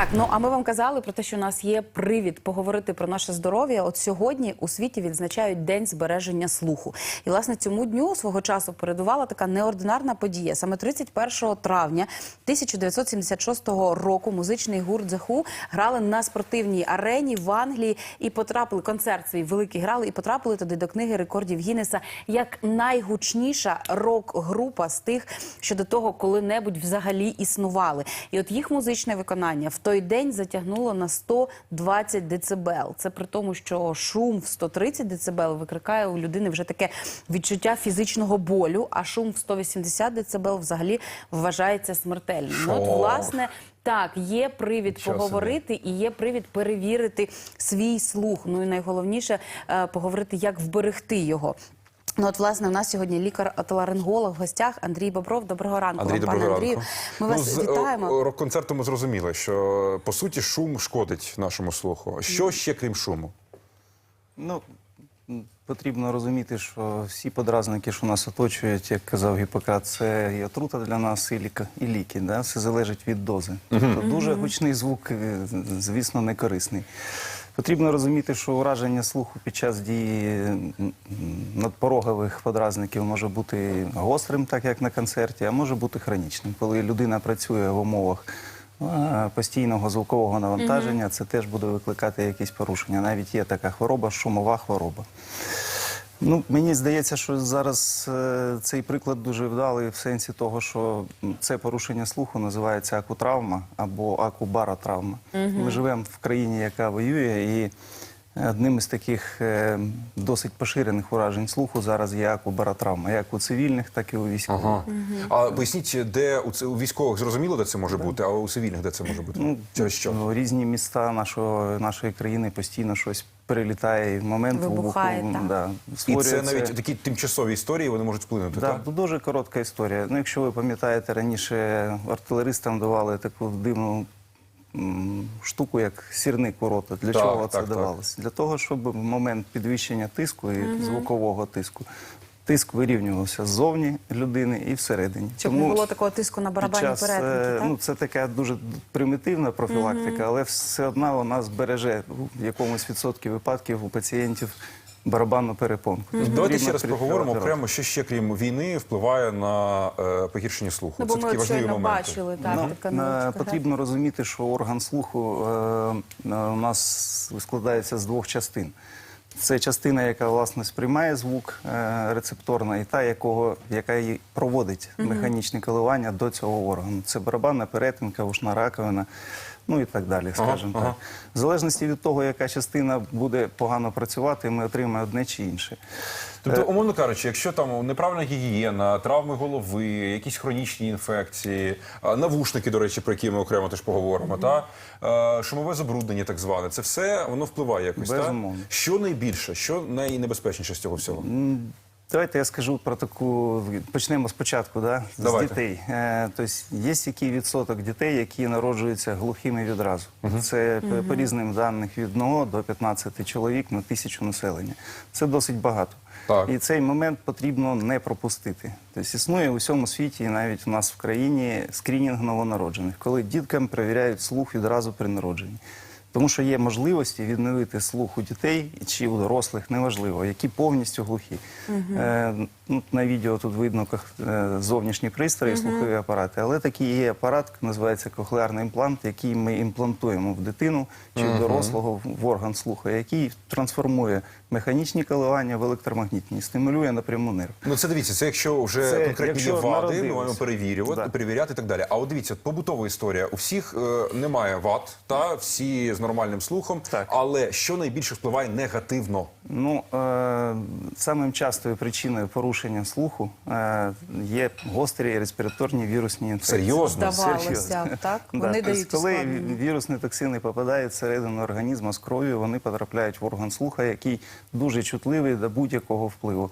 Так, ну а ми вам казали про те, що у нас є привід поговорити про наше здоров'я. От сьогодні у світі відзначають День збереження слуху. І власне цьому дню свого часу передувала така неординарна подія. Саме 31 травня 1976 року музичний гурт Who грали на спортивній арені в Англії і потрапили концерт свій великий грали і потрапили туди до книги рекордів Гіннеса як найгучніша рок-група з тих, що до того коли-небудь взагалі існували. І от їх музичне виконання в той день затягнуло на 120 децибел. Це при тому, що шум в 130 децибел викликає у людини вже таке відчуття фізичного болю, а шум в 180 децибел взагалі вважається смертельним. Ну, от, власне, так, є привід Нічого поговорити і є привід перевірити свій слух. Ну і найголовніше е, поговорити, як вберегти його. Ну, от, власне, у нас сьогодні лікар-отоларинголог в гостях Андрій Бобров. Доброго ранку Андрій, вам, пане доброго Андрію. ранку. Ми вас з вітаємо. рок-концерту ми зрозуміли, що по суті шум шкодить нашому слуху. Що ще крім шуму? Ну, потрібно розуміти, що всі подразники, що нас оточують, як казав Гіппократ, це і отрута для нас, і, ліка, і ліки. Да? Все залежить від дози. Тобто дуже гучний звук, е, звісно, не корисний. Потрібно розуміти, що ураження слуху під час дії надпорогових подразників може бути гострим, так як на концерті, а може бути хронічним. Коли людина працює в умовах постійного звукового навантаження, це теж буде викликати якісь порушення. Навіть є така хвороба, шумова хвороба. Ну, мені здається, що зараз е, цей приклад дуже вдалий в сенсі того, що це порушення слуху називається акутравма або акубаротравма. Ми живемо в країні, яка воює, і одним із таких е, досить поширених уражень слуху зараз є акубаротравма, як у цивільних, так і у військових. Ага. А поясніть, де у, військових зрозуміло, де це може бути, а у цивільних де це може бути? Ну, Через що? ну, різні міста нашого, нашої країни постійно щось перелітає і в момент Вибухає, вибуху. так. Да, І це навіть такі тимчасові історії вони можуть вплинути. Да, так? ну, дуже коротка історія. Ну, якщо ви пам'ятаєте, раніше артилеристам давали таку дивну штуку, як сірник у рота. Для Так, чого це так, так. давалося? Для того, щоб в момент підвищення тиску і звукового тиску. Тиск вирівнювався ззовні людини і всередині. Щоб не було такого тиску на під барабанні час, перетинки, е, так? ну, це така дуже примітивна профілактика, але все одно вона збереже в якомусь відсотку випадків у пацієнтів барабанну перепонку. Тобто Давайте ще раз проговоримо окремо, що ще крім війни впливає на е, погіршення слуху. Ну, це бо такі важливі моменти. бачили, так, Ну, така е, потрібно розуміти, що орган слуху е, е, у нас складається з двох частин. Це частина, яка власне сприймає звук е, рецепторна, і та, якого, яка і проводить механічні коливання до цього органу. Це барабанна перетинка, ушна раковина, ну і так далі, скажімо ага. так. В залежності від того, яка частина буде погано працювати, ми отримаємо одне чи інше. Тобто, умовно кажучи, якщо там неправильна гігієна, травми голови, якісь хронічні інфекції, навушники, до речі, про які ми окремо теж поговоримо, та е, шумове забруднення, так зване, це все воно впливає якось. Та? Що найбільше, що найнебезпечніше з цього всього? Давайте я скажу про таку. Почнемо спочатку, да? з Давайте. дітей. Е, тобто є який відсоток дітей, які народжуються глухими відразу. Це по- по різним даних від 1 до 15 чоловік на тисячу населення. Це досить багато. Так. І цей момент потрібно не пропустити. Тобто існує у всьому світі, і навіть у нас в країні, скринінг новонароджених, коли діткам перевіряють слух відразу при народженні. Тому що є можливості відновити слух у дітей чи у дорослих, неважливо, які повністю глухі. Е, ну, на відео тут видно е, зовнішні пристрої, слухові апарати, але такий є апарат, називається кохлеарний імплант, який ми імплантуємо в дитину чи в дорослого в- в орган слуху, який трансформує механічні коливання в електромагнітні, стимулює напряму нерв. Ну це дивіться, це якщо вже Це конкретні якщо вади, ми маємо перевірювати, Да. перевіряти і так далі. А от дивіться, побутова історія. У всіх е, немає вад, та всі з нормальним слухом. Так. Але що найбільше впливає негативно? Ну, е, самим частою причиною порушення слуху е, є гострі респіраторні вірусні інфекції. Серйозно? Здавалося, так? Да, Вони тобто, дають коли вірусні токсини попадають всередину організму з кров'ю, вони потрапляють в орган слуха, який дуже чутливий до будь-якого впливу.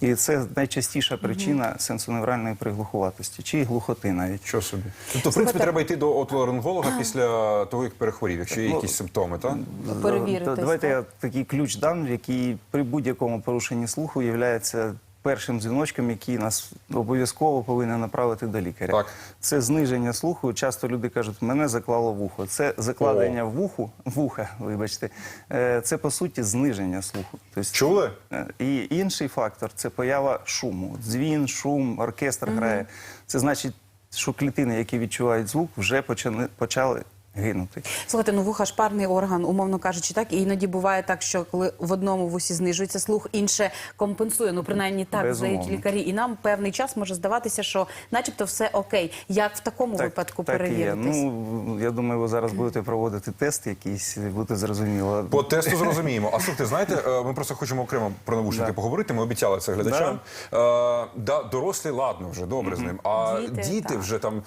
І це найчастіша причина сенсоневральної приглухуватості чи глухоти навіть. Що собі? Тобто, в принципі, треба йти до отоларинголога після того, як перехворів, якщо є Ну, якісь симптоми, так? Перевіритись, Давайте так? я такий ключ дам, який при будь-якому порушенні слуху є першим дзвіночком, який нас обов'язково повинен направити до лікаря. Так. Це зниження слуху. Часто люди кажуть, мене заклало вухо. Це закладення в вуху, вуха, вибачте, Е, це по суті зниження слуху. Тобто, Чули? Е, І інший фактор це поява шуму. Дзвін, шум, оркестр грає. Це значить, що клітини, які відчувають звук, вже почали, почали гинути. Слухайте, ну вуха ж парний орган, умовно кажучи, так і іноді буває так, що коли в одному вусі знижується слух, інше компенсує. Ну принаймні так Безумовно. здають лікарі. І нам певний час може здаватися, що, начебто, все окей. Як в такому випадку так і є. Ну, я думаю, ви зараз будете проводити тест якийсь, буде зрозуміло. По тесту зрозуміємо. А слухайте, знаєте, е, ми просто хочемо окремо про навушники Да. поговорити. Ми обіцяли це глядачам. Е, Да, дорослі, ладно, вже добре з ним. А Діти, діти, вже там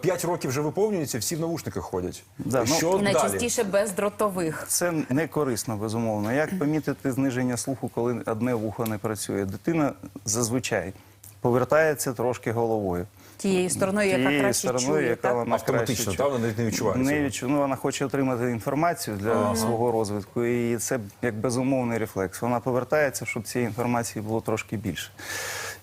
5 років вже виповнюються, всі в навушниках ходять. Да, ну, Що І далі? найчастіше бездротових. Це не корисно, безумовно. Як помітити зниження слуху, коли одне вухо не працює? Дитина зазвичай повертається трошки головою. Тією стороною, яка Тією краще стороною, чує. яка так? вона Автоматично, краще та, чує. вона навіть не відчуває Не відчу... ну, вона хоче отримати інформацію для свого розвитку, і це як безумовний рефлекс. Вона повертається, щоб цієї інформації було трошки більше.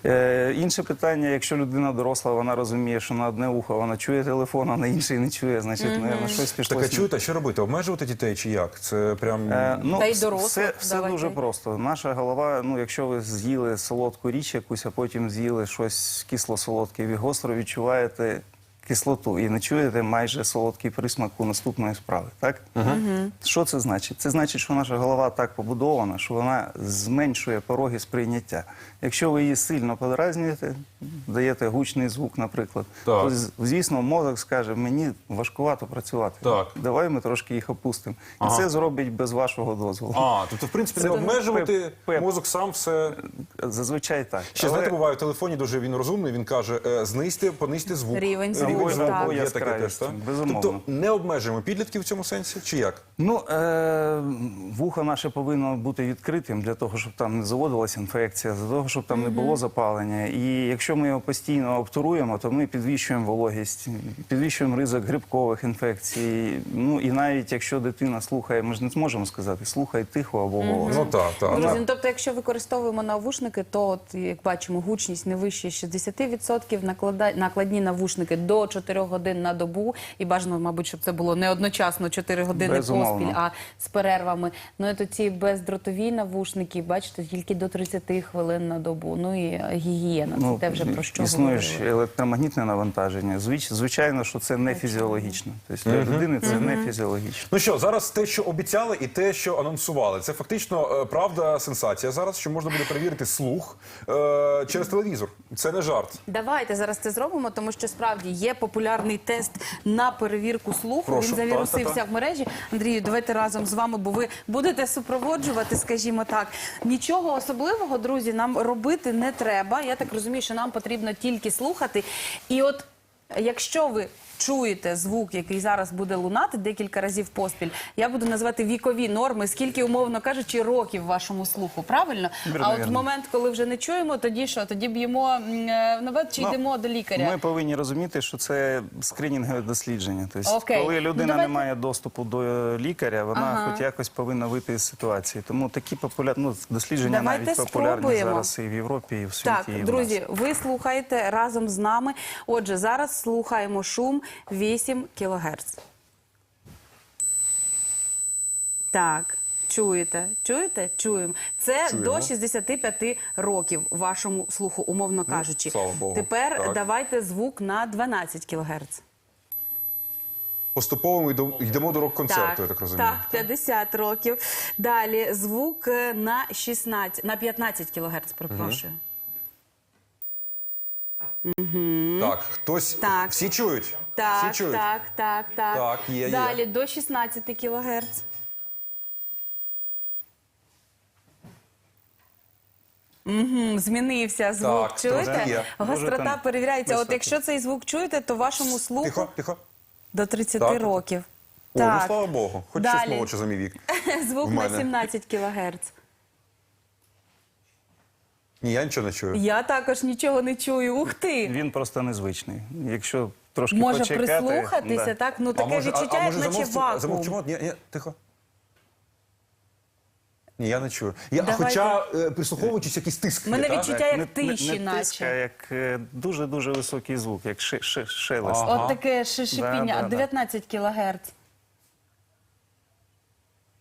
Е, інше питання, якщо людина доросла, вона розуміє, що на одне ухо вона чує телефон, а на інше не чує, значить, mm щось пішло. Так а чуєте, що робити? Обмежувати дітей чи як? Це прям Е, ну, Та й дорослих все, все давайте. дуже просто. Наша голова, ну якщо ви з'їли солодку річ якусь, а потім з'їли щось кисло-солодке, ви гостро відчуваєте кислоту і не чуєте майже солодкий присмак у наступної справи. Так? Що це значить? Це значить, що наша голова так побудована, що вона зменшує пороги сприйняття. Якщо ви її сильно подразнюєте, даєте гучний звук, наприклад, Так. то звісно, мозок скаже, мені важкувато працювати. Так. Давай ми трошки їх опустимо. І Ага. це зробить без вашого дозволу. А, тобто, в принципі, Це не обмежувати пеп- пеп. мозок сам все. Зазвичай так. Ще Але знаєте, буває в телефоні дуже він розумний. Він каже: е, знизьте, понизьте звук. Рівень звуку, Рівень звуку так. є таке теж, так? безумовно. Тобто не обмежуємо підлітків в цьому сенсі, чи як? Ну, е, вухо наше повинно бути відкритим для того, щоб там не заводилася інфекція, для того, щоб там не було запалення. І якщо ми його постійно обтуруємо, то ми підвищуємо вологість, підвищуємо ризик грибкових інфекцій. Ну і навіть якщо дитина слухає, ми ж не зможемо сказати, слухай тихо або голосно. Ну так, так. Друзі, ну, тобто, якщо використовуємо навушники, то от як бачимо, гучність не вище 60%, наклада... накладні навушники до 4 годин на добу, і бажано, мабуть, щоб це було не одночасно 4 години Безумовно. поспіль, а з перервами. Ну і то ці бездротові навушники, бачите, тільки до 30 хвилин на добу. Ну і е, гігієна. Це те вже про що існує ж електромагнітне навантаження. Звич- Звичайно, що це не фізіологічно. Тобто для людини це не фізіологічно. Ну що, зараз те, що обіцяли, і те, що анонсували, це фактично е, правда сенсація зараз, що можна буде перевірити слух е, через телевізор. Це не жарт. Давайте зараз це зробимо, тому що справді є популярний тест на перевірку слуху. Прошу, Він завірусився так, так. в мережі. Андрію, давайте разом з вами, бо ви будете супроводжувати, скажімо так. Нічого особливого, друзі, нам робити не треба. Я так розумію, що нам потрібно тільки слухати. І от якщо ви. Чуєте звук, який зараз буде лунати декілька разів поспіль. Я буду називати вікові норми, скільки, умовно кажучи, років вашому слуху. Правильно? Вірно, а от в вірно. момент, коли вже не чуємо, тоді що? Тоді б'ємо м, е, навет чи Ну, йдемо до лікаря. Ми повинні розуміти, що це скринінгове дослідження. Тобто, Окей. коли людина Ну, давайте- не має доступу до лікаря, вона Ага. хоч якось повинна вийти з ситуації. Тому такі популярні ну, дослідження Давайте навіть популярні спробуємо. зараз і в Європі, і в світі. Так, і в нас. друзі, ви слухаєте разом з нами. Отже, зараз слухаємо шум 8 кГц. Так. Чуєте? Чуєте? Чуємо. Це Чуємо. до 65 років вашому слуху, умовно кажучи. слава Богу. Тепер Так. давайте звук на 12 кГц. Поступово ми йдемо- до рок-концерту, я так розумію. Так, 50 років. Далі звук е, на 16, на 15 кГц, перепрошую. Так, хтось Так. всі чують. Так, всі чують. так, так, так. Так, є, є. Далі до 16 кГц. Угу, змінився звук. Так, чуєте? трошки є. Гострота там перевіряється. От якщо цей звук чуєте, то вашому слуху Тихо, тихо. до 30 Так. років. О, ну слава Богу, хоч Далі. щось молодше за мій вік. звук в на мене. 17 кГц. Ні, я нічого не чую. Я також нічого не чую. Ух ти! Він просто незвичний. Якщо трошки Може почекати, прислухатися, да. так? Ну А таке може, а- відчуття, а, як може наче вакуум. замовчимо? Ні, ні, тихо. Ні, я не чую. Я, Давайте. Хоча, е, прислуховуючись, якийсь тиск. є, Мене так? відчуття як не, тиші, не, не наче. тиск, а як е, дуже-дуже високий звук, як ши, ши, шелест. Ага. От таке шишипіння, Да, да, да. 19 кілогерц.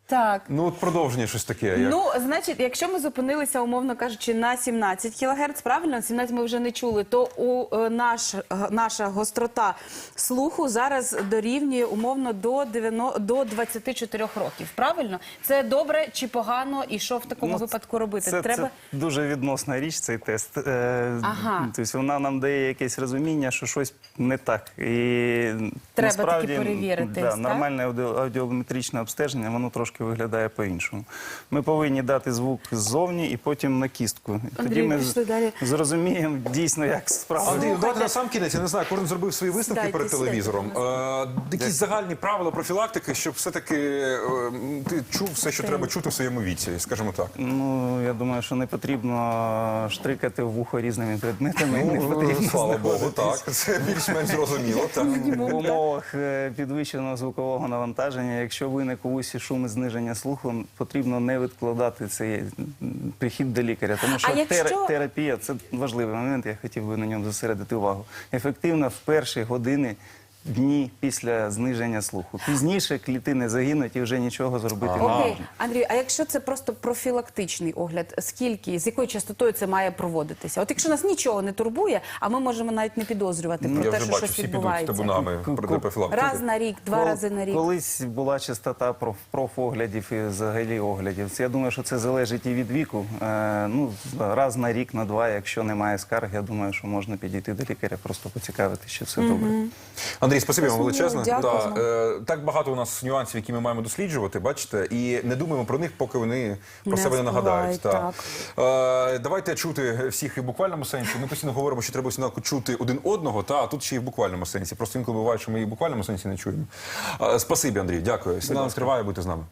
Так. Ну, от продовження щось таке. Як... Ну, значить, якщо ми зупинилися, умовно кажучи, на 17 кГц, правильно, 17 ми вже не чули, то у е, наш, г- наша гострота слуху зараз дорівнює умовно до 90, до 24 років. Правильно? Це добре чи погано, і що в такому Ну, випадку робити? Це, Треба це дуже відносна річ, цей тест. Е, Ага. Тобто вона нам дає якесь розуміння, що щось не так. І Треба насправді, таки перевірити, Да, так? нормальне аудіо- аудіометричне обстеження, воно трошки виглядає по-іншому. Ми повинні дати звук ззовні і потім на кістку. І Андрій, Тоді ми пішли далі. зрозуміємо дійсно, як справа. Андрій, давайте на сам кінець, я не знаю, кожен зробив свої висновки Сідайте, перед телевізором. Е, якісь загальні правила профілактики, щоб все-таки е, ти чув все, що треба чути в своєму віці, скажімо так. Ну, я думаю, що не потрібно штрикати в вухо різними предметами. не Ну, потрібно слава Богу, так. Це більш-менш зрозуміло. Так. В умовах е, підвищеного звукового навантаження, якщо виник у вусі шум і зниження слуху, потрібно не відкладати цей прихід до лікаря. Тому що якщо- терапія це важливий момент, я хотів би на ньому зосередити увагу. Ефективна в перші години. Дні після зниження слуху. Пізніше клітини загинуть і вже нічого зробити не Окей, можна. Андрій, а якщо це просто профілактичний огляд, скільки, з якою частотою це має проводитися? От якщо нас нічого не турбує, а ми можемо навіть не підозрювати Ну, Я про те, вже що бачу, щось всі підуть відбувається. табунами проти профілактики. Раз на рік, два Кол- рази на рік. Колись була частота проф, профоглядів і взагалі оглядів. Це, я думаю, що це залежить і від віку. Е, ну, раз на рік, на два, якщо немає скарг, я думаю, що можна підійти до лікаря, просто поцікавити, чи все добре. Андрій, спасибі вам величезне. дякую. Да, е, так багато у нас нюансів, які ми маємо досліджувати, бачите, і не думаємо про них, поки вони про Не себе не нагадають. вспливають, Так. Е, давайте чути всіх і в буквальному сенсі. Ми постійно говоримо, що треба сніданку чути один одного, та а тут ще й в буквальному сенсі. Просто інколи буває, що ми і в буквальному сенсі не чуємо. Е, спасибі, Андрій, дякую. Сніданок триває, будьте з нами.